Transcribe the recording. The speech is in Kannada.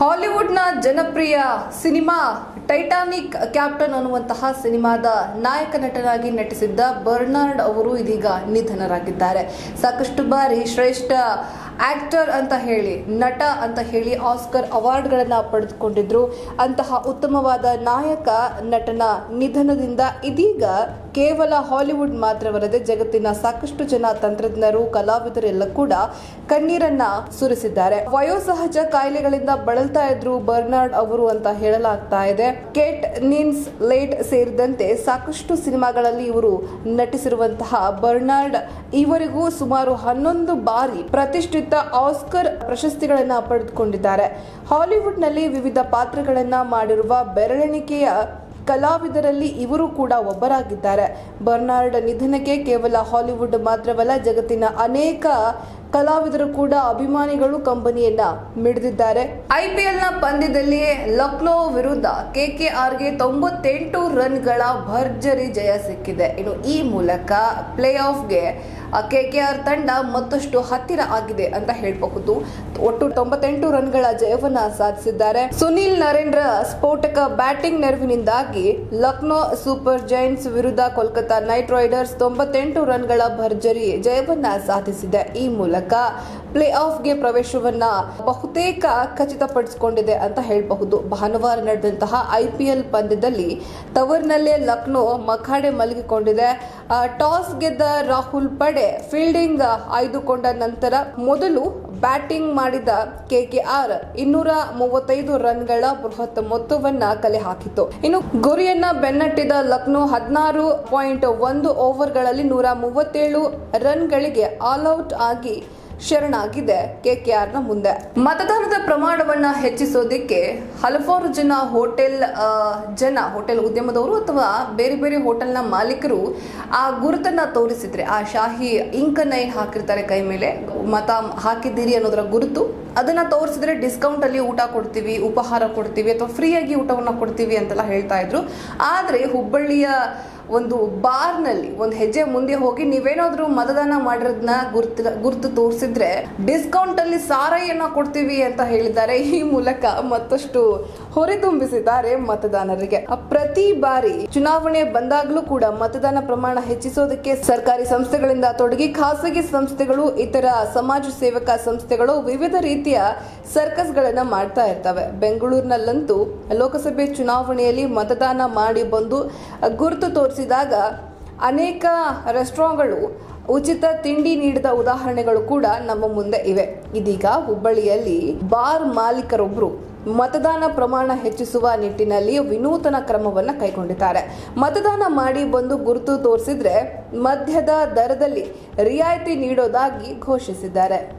ಹಾಲಿವುಡ್ನ ಜನಪ್ರಿಯ ಸಿನಿಮಾ ಟೈಟಾನಿಕ್ ಕ್ಯಾಪ್ಟನ್ ಅನ್ನುವಂತಹ ಸಿನಿಮಾದ ನಾಯಕ ನಟನಾಗಿ ನಟಿಸಿದ್ದ ಬರ್ನಾರ್ಡ್ ಅವರು ಇದೀಗ ನಿಧನರಾಗಿದ್ದಾರೆ. ಸಾಕಷ್ಟು ಬಾರಿ ಶ್ರೇಷ್ಠ ಆಕ್ಟರ್ ಅಂತ ಹೇಳಿ, ನಟ ಅಂತ ಹೇಳಿ ಆಸ್ಕರ್ ಅವಾರ್ಡ್ಗಳನ್ನು ಪಡೆದುಕೊಂಡಿದ್ರು. ಅಂತಹ ಉತ್ತಮವಾದ ನಾಯಕ ನಟನ ನಿಧನದಿಂದ ಇದೀಗ ಕೇವಲ ಹಾಲಿವುಡ್ ಮಾತ್ರವಲ್ಲದೆ ಜಗತ್ತಿನ ಸಾಕಷ್ಟು ಜನ ತಂತ್ರಜ್ಞರು, ಕಲಾವಿದರೆಲ್ಲ ಕೂಡ ಕಣ್ಣೀರನ್ನ ಸುರಿಸಿದ್ದಾರೆ. ವಯೋಸಹಜ ಕಾಯಿಲೆಗಳಿಂದ ಬಳಲ್ತಾ ಇದ್ರು ಬರ್ನಾರ್ಡ್ ಅವರು ಅಂತ ಹೇಳಲಾಗ್ತಾ ಇದೆ. ಕೇಟ್ ನೀನ್ಸ್ ಲೇಟ್ ಸೇರಿದಂತೆ ಸಾಕಷ್ಟು ಸಿನಿಮಾಗಳಲ್ಲಿ ಇವರು ನಟಿಸಿರುವಂತಹ ಬರ್ನಾರ್ಡ್ ಇವರಿಗೂ ಸುಮಾರು ಹನ್ನೊಂದು ಬಾರಿ ಪ್ರತಿಷ್ಠಿತ ಆಸ್ಕರ್ ಪ್ರಶಸ್ತಿಗಳನ್ನ ಪಡೆದುಕೊಂಡಿದ್ದಾರೆ. ಹಾಲಿವುಡ್ನಲ್ಲಿ ವಿವಿಧ ಪಾತ್ರಗಳನ್ನ ಮಾಡಿರುವ ಬೆರಳೆಣಿಕೆಯ ಕಲಾವಿದರಲ್ಲಿ ಇವರು ಕೂಡ ಒಬ್ಬರಾಗಿದ್ದಾರೆ. ಬರ್ನಾರ್ಡ್ ನಿಧನಕ್ಕೆ ಕೇವಲ ಹಾಲಿವುಡ್ ಮಾತ್ರವಲ್ಲ ಜಗತ್ತಿನ ಅನೇಕ ಕಲಾವಿದರು ಕೂಡ ಅಭಿಮಾನಿಗಳು ಕಂಪನಿಯನ್ನ ಮಿಡಿದಿದ್ದಾರೆ. ನ ಪಂದ್ಯದಲ್ಲಿ ಲಕ್ನೋ ವಿರುದ್ಧ ಕೆಕೆಆರ್ಗೆ ತೊಂಬತ್ತೆಂಟು ರನ್ಗಳ ಭರ್ಜರಿ ಜಯ ಸಿಕ್ಕಿದೆ. ಇನ್ನು ಈ ಮೂಲಕ ಪ್ಲೇ ಆಫ್ಗೆ ಕೆಕೆಆರ್ ತಂಡ ಮತ್ತಷ್ಟು ಹತ್ತಿರ ಆಗಿದೆ ಅಂತ ಹೇಳಬಹುದು. ಒಟ್ಟು ತೊಂಬತ್ತೆಂಟು ರನ್ಗಳ ಜಯವನ್ನ ಸಾಧಿಸಿದ್ದಾರೆ. ಸುನಿಲ್ ನರೇಂದ್ರ ಸ್ಫೋಟಕ ಬ್ಯಾಟಿಂಗ್ ನೆರವಿನಿಂದಾಗಿ ಲಕ್ನೋ ಸೂಪರ್ ಜೈಂಟ್ಸ್ ವಿರುದ್ಧ ಕೋಲ್ಕತ್ತಾ ನೈಟ್ ರೈಡರ್ಸ್ ತೊಂಬತ್ತೆಂಟು ರನ್ಗಳ ಭರ್ಜರಿ ಜಯವನ್ನ ಸಾಧಿಸಿದೆ. ಈ ಮೂಲಕ ಪ್ಲೇ ಆಫ್ಗೆ ಪ್ರವೇಶವನ್ನ ಬಹುತೇಕ ಖಚಿತಪಡಿಸಿಕೊಂಡಿದೆ ಅಂತ ಹೇಳಬಹುದು. ಭಾನುವಾರ ನಡೆದಂತಹ ಐ ಪಿ ಎಲ್ ಪಂದ್ಯದಲ್ಲಿ ತವರ್ನಲ್ಲೇ ಲಕ್ನೋ ಮಖಾಡೆ ಮಲಗಿಕೊಂಡಿದೆ. ಟಾಸ್ ಗೆದ್ದ ರಾಹುಲ್ ಪಡೆ ಫೀಲ್ಡಿಂಗ್ ಆಯ್ದುಕೊಂಡ ನಂತರ ಮೊದಲು ಬ್ಯಾಟಿಂಗ್ ಮಾಡಿದ ಕೆ ಕೆ ಆರ್ ಇನ್ನೂರ ಮೂವತ್ತೈದು ರನ್ಗಳ ಬೃಹತ್ ಮೊತ್ತವನ್ನ ಕಲೆ ಹಾಕಿತು ಇನ್ನು ಗುರಿಯನ್ನ ಬೆನ್ನಟ್ಟಿದ ಲಕ್ನೋ ಹದಿನಾರು ಪಾಯಿಂಟ್ ಒಂದು ಓವರ್ಗಳಲ್ಲಿ ನೂರ ಮೂವತ್ತೇಳು ರನ್ಗಳಿಗೆ ಆಲ್ಔಟ್ ಆಗಿ ಶರಣಾಗಿದೆ ನ ಮುಂದೆ. ಮತದಾನದ ಪ್ರಮಾಣವನ್ನ ಹೆಚ್ಚಿಸೋದಿಕ್ಕೆ ಹಲವಾರು ಜನ ಹೋಟೆಲ್ ಜನ ಹೋಟೆಲ್ ಉದ್ಯಮದವರು ಅಥವಾ ಬೇರೆ ಬೇರೆ ಹೋಟೆಲ್ನ ಮಾಲೀಕರು ಆ ಗುರುತನ್ನ ತೋರಿಸಿದ್ರೆ, ಆ ಶಾಹಿ ಇಂಕನ್ನ ಏನ್ ಹಾಕಿರ್ತಾರೆ ಕೈ ಮೇಲೆ. ಮತ ಹಾಕಿದ್ದೀರಿ ಅನ್ನೋದರ ಗುರುತು. ಅದನ್ನ ತೋರಿಸಿದ್ರೆ ಡಿಸ್ಕೌಂಟ್ ಅಲ್ಲಿ ಊಟ ಕೊಡ್ತೀವಿ, ಉಪಹಾರ ಕೊಡ್ತೀವಿ ಅಥವಾ ಫ್ರೀಯಾಗಿ ಊಟವನ್ನ ಕೊಡ್ತೀವಿ ಅಂತೆಲ್ಲ ಹೇಳ್ತಾ ಇದ್ರು. ಆದ್ರೆ ಹುಬ್ಬಳ್ಳಿಯ ಒಂದು ಬಾರ್ನಲ್ಲಿ, ಒಂದು ಹೆಜ್ಜೆ ಮುಂದೆ ಹೋಗಿ ನೀವೇನಾದ್ರೂ ಮತದಾನ ಮಾಡಿರೋದನ್ನ ಗುರ್ತು, ಗುರುತು ತೋರಿಸಿದ್ರೆ ಡಿಸ್ಕೌಂಟ್ ಅಲ್ಲಿ ಸಾರಾಯಿಯನ್ನ ಕೊಡ್ತೀವಿ ಅಂತ ಹೇಳಿದ್ದಾರೆ. ಈ ಮೂಲಕ ಮತ್ತಷ್ಟು ಹೊರೆತುಂಬಿಸಿದ್ದಾರೆ ಮತದಾರರಿಗೆ ಅ, ಪ್ರತಿ ಬಾರಿ ಚುನಾವಣೆ ಬಂದಾಗಲೂ ಕೂಡ ಮತದಾನ ಪ್ರಮಾಣ ಹೆಚ್ಚಿಸೋದಕ್ಕೆ ಸರ್ಕಾರಿ ಸಂಸ್ಥೆಗಳಿಂದ ತೊಡಗಿ ಖಾಸಗಿ ಸಂಸ್ಥೆಗಳು ಇತರ ಸಮಾಜ ಸೇವಕ ಸಂಸ್ಥೆಗಳು ವಿವಿಧ ರೀತಿಯ ಸರ್ಕಸ್ ಗಳನ್ನ ಮಾಡ್ತಾ ಇರ್ತವೆ. ಬೆಂಗಳೂರಿನಲ್ಲಂತೂ ಲೋಕಸಭೆ ಚುನಾವಣೆಯಲ್ಲಿ ಮತದಾನ ಮಾಡಿ ಬಂದು ಗುರುತು ತೋರಿಸಿದಾಗ ಅನೇಕ ರೆಸ್ಟೋರೆಂಟ್ಗಳು ಉಚಿತ ತಿಂಡಿ ನೀಡಿದ ಉದಾಹರಣೆಗಳು ಕೂಡ ನಮ್ಮ ಮುಂದೆ ಇವೆ. ಇದೀಗ ಹುಬ್ಬಳ್ಳಿಯಲ್ಲಿ ಬಾರ್ ಮಾಲೀಕರೊಬ್ಬರು ಮತದಾನ ಪ್ರಮಾಣ ಹೆಚ್ಚಿಸುವ ನಿಟ್ಟಿನಲ್ಲಿ ವಿನೂತನ ಕ್ರಮವನ್ನು ಕೈಗೊಂಡಿದ್ದಾರೆ. ಮತದಾನ ಮಾಡಿ ಬಂದು ಗುರುತು ತೋರಿಸಿದ್ರೆ ಮಧ್ಯದ ದರದಲ್ಲಿ ರಿಯಾಯಿತಿ ನೀಡೋದಾಗಿ ಘೋಷಿಸಿದ್ದಾರೆ.